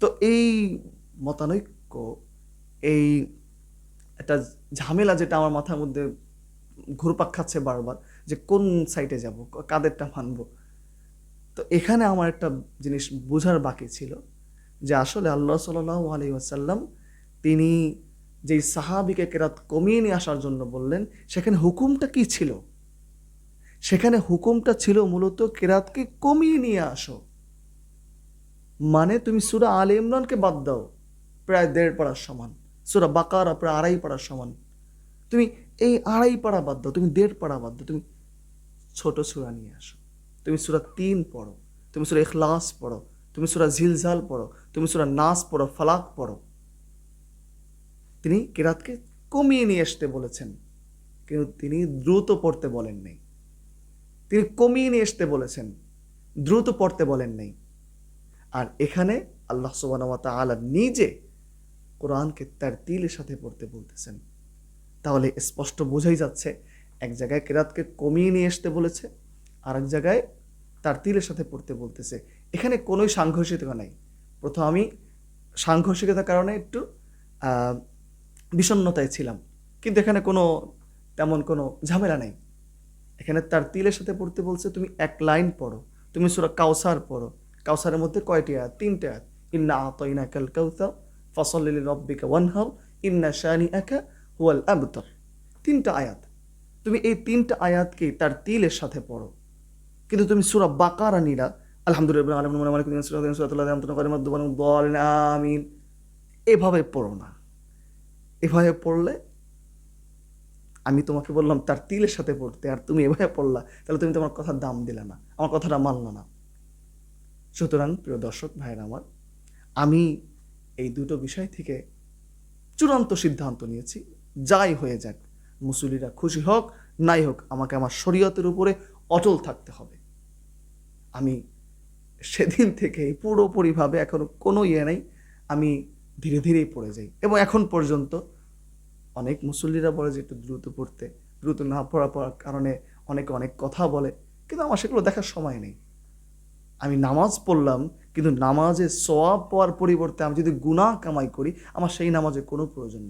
তো এই মতানৈক্য, এই একটা ঝামেলা যেটা আমার মাথার মধ্যে ঘুরপাক খাচ্ছে বারবার, যে কোন সাইটে যাব কাদেরটা মানব? তো এখানে আমার একটা জিনিস বোঝার বাকি ছিল, যে আসলে আল্লাহ সাল্লাহ আলী আসাল্লাম তিনি যেই সাহাবিকে কেরাত কমিয়ে নিয়ে আসার জন্য বললেন, সেখানে হুকুমটা কি ছিল? সেখানে হুকুমটা ছিল মূলত কেরাতকে কমিয়ে নিয়ে আসো। মানে তুমি সুরা আল ইমরানকে বাদ দাও। প্রায় দেড় পাড়ার সমান। সুরা বাকারা প্রায় আড়াই পাড়ার সমান। তুমি এই আড়াই পাড়া বাদ দাও, তুমি দেড় পাড়া বাদ দাও, তুমি ছোট সুরা নিয়ে আসো। তুমি সুরা তিন পড়ো, তুমি সুরা এখলাস পড়ো, তুমি সুরা ঝিলঝাল পড়ো, তুমি সুরা নাস পড়ো, ফালাক পড়ো। তিনি কেরাতকে কমিয়ে নিয়ে আসতে বলেছেন, কিন্তু তিনি দ্রুত পড়তে বলেন নাই তিনি কমিয়ে নিয়ে আসতে বলেছেন, দ্রুত পড়তে বলেন নাই আর এখানে আল্লাহ সুবাহ আলা নিজে কোরআনকে তার তিলের সাথে পড়তে বলতেছেন। তাহলে স্পষ্ট বোঝাই যাচ্ছে এক জায়গায় কেরাতকে কমিয়ে নিয়ে আসতে বলেছে আর এক জায়গায় তার তিলের সাথে পড়তে বলতেছে। এখানে কোনোই সাংঘর্ষিকতা নাই। প্রথম আমি সাংঘর্ষিকতার কারণে একটু আহ, বিষণ্ণতায় ছিলাম। কিন্তু এখানে কোনো তেমন কোনো ঝামেলা নেই। এখানে তার তিলের সাথে পড়তে বলছে তুমি এক লাইন পড়ো। তুমি সুরা কাউসার পড়ো। কাউসারের মধ্যে কয়টি আয়াত? তিনটে আয়াত। ইন্না আতইনা কাল কাউসার ফসলিল রব্বিকা ওয়ানহার, ইন্না শানি একা হুয়াল আবতর। তিনটা আয়াত। তুমি এই তিনটা আয়াতকে তার তিলের সাথে পড়ো। কিন্তু তুমি সুরা বাকারা নিলা। আলহামদুলিল্লাহ আমিন। এভাবে পড়ো না। এভাবে পড়লে আমি তোমাকে বললাম তার তিলের সাথে পড়তে, আর তুমি এভাবে পড়লা, তাহলে তুমি তোমার কথার দাম দিলে না, আমার কথাটা মানলো না। সুতরাং, প্রিয় দর্শক ভাইয়ের আমার, আমি এই দুটো বিষয় থেকে চূড়ান্ত সিদ্ধান্ত নিয়েছি। যাই হয়ে যাক মুসলিরা খুশি হোক, নাই হোক, আমাকে আমার শরীয়তের উপরে অটল থাকতে হবে। আমি সেদিন থেকে পুরোপুরিভাবে এখনও কোনো ইয়ে নেই, আমি ধীরে ধীরেই পড়ে যাই। এবং এখন পর্যন্ত অনেক মুসল্লিরা বলে যে, একটু দ্রুত পড়তে, দ্রুত না পড়া পড়ার কারণে অনেকে অনেক কথা বলে, কিন্তু আমার সেগুলো দেখার সময় নেই। আমি নামাজ পড়লাম, কিন্তু নামাজে সোয়াব পাওয়ার পরিবর্তে আমি যদি গুণা কামাই করি, আমার সেই নামাজে কোনো প্রয়োজন নেই।